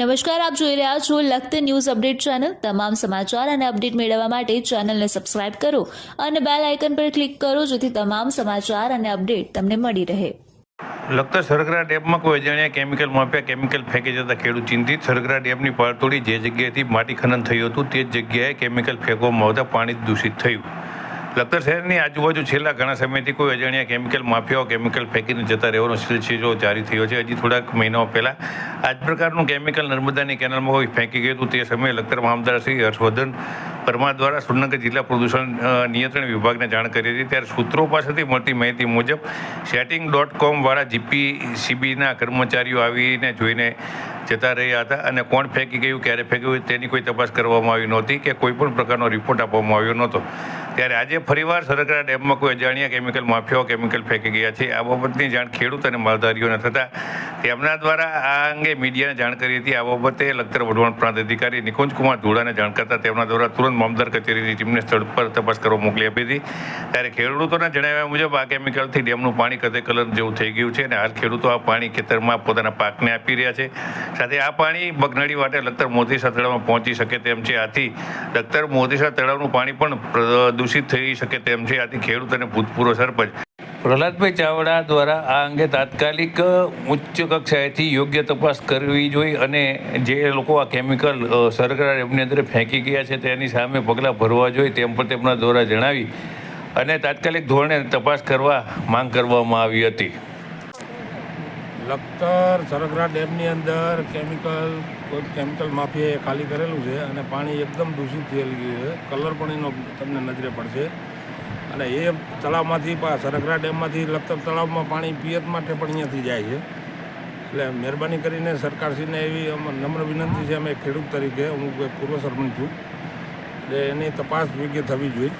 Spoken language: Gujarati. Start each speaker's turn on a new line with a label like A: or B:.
A: નમસ્કાર, આપ જોઈ રહ્યા છો લખત ન્યૂઝ અપડેટ ચેનલ. તમામ સમાચાર અને અપડેટ મેળવવા માટે ચેનલને સબસ્ક્રાઇબ કરો અને બેલ આઇકન પર ક્લિક કરો જેથી તમામ સમાચાર અને અપડેટ તમને મળી રહે.
B: લખતર સરગરા ડેમમાં કોઈ અજાણ્યા કેમિકલ માફિયા કેમિકલ ફેંકી જતા ખેડૂત ચિંતિત. સરગરા ડેમની પાળતોડી જે જગ્યાએથી માટી ખનન થયું હતું, તે જ જગ્યાએ કેમિકલ ફેંકવામાં આવતા પાણી દૂષિત થયું. લખતર શહેરની આજુબાજુ છેલ્લા ઘણા સમયથી કોઈ અજાણ્યા કેમિકલ માફિયાઓ, કેમિકલ ફેંકીને જતા રહેવાનો સિલસિલો જારી થયો છે. હજી થોડાક મહિનાઓ પહેલા આ જ પ્રકારનું કેમિકલ નર્મદાની કેનાલમાં કોઈ ફેંકી ગયું હતું તે સમયે લખતર મામદાર શ્રી હર્ષવર્ધન પરમાર દ્વારા સુરનગર જિલ્લા પ્રદૂષણ નિયંત્રણ વિભાગને જાણ કરી હતી. ત્યારે સૂત્રો પાસેથી મળતી માહિતી મુજબ સેટિંગ ડોટ કોમ વાળા જીપીસીબીના કર્મચારીઓ આવીને જોઈને જતા રહ્યા હતા અને કોણ ફેંકી ગયું, ક્યારે ફેંક્યું તેની કોઈ તપાસ કરવામાં આવી નહોતી કે કોઈ પણ પ્રકારનો રિપોર્ટ આપવામાં આવ્યો નહોતો. ત્યારે આજે ફરીવાર સરગરા ડેમમાં કોઈ અજાણ્યા કેમિકલ માફિયાઓ, કેમિકલ ફેંકી ગયા છે. આ બાબતની જાણ ખેડૂત અને માલધારીઓને થતાં તેમના દ્વારા આ અંગે મીડિયાને જાણ કરી હતી. આ બાબતે લખતર વઢવાણ પ્રાંત અધિકારી નિકુંજ કુમાર ધોળાને જાણ કરતા તેમના દ્વારા તુરંત મામદાર કચેરીની ટીમને સ્થળ પર તપાસ કરવા મોકલી આપી હતી. ત્યારે ખેડૂતોના જણાવ્યા મુજબ આ કેમિકલથી ડેમનું પાણી કદે કલર જેવું થઈ ગયું છે અને હાલ ખેડૂતો આ પાણી ખેતરમાં પોતાના પાકને આપી રહ્યા છે. સાથે આ પાણી બગનડી વાટે લખતર મોતીસા તળાવમાં પહોંચી શકે તેમ છે. આથી લખતર મોતીસા તળાવનું પાણી પણ પ્ર- દૂષિત થઈ શકે તેમ છે. આથી ખેડૂત અને ભૂતપૂર્વ સરપંચ પ્રહલાદભાઈ ચાવડા દ્વારા આ અંગે તાત્કાલિક ઉચ્ચ કક્ષાએથી યોગ્ય તપાસ કરવી જોઈએ અને જે લોકો આ કેમિકલ સરકાર એમની અંદર ફેંકી ગયા છે તેની સામે પગલાં ભરવા જોઈએ તેમ પણ તેમના દ્વારા જણાવી અને તાત્કાલિક ધોરણે તપાસ કરવા માંગ કરવામાં આવી હતી.
C: લખતર સરગરા ડેમની અંદર કેમિકલ, કોઈ કેમિકલ માફીએ ખાલી કરેલું છે અને પાણી એકદમ દૂષિત થયેલું છે. કલર પણ એનો તમને નજરે પડશે. અને એ તળાવમાંથી સરગરા ડેમમાંથી લખતર તળાવમાં પાણી પિયત માટે પણ અહીંયાથી જાય છે. એટલે મહેરબાની કરીને સરકારશ્રીને એવી નમ્ર વિનંતી છે, અમે ખેડૂત તરીકે હું પૂર્વ સરપંચ છું. એટલે એની તપાસ યોગ્ય થવી જોઈએ.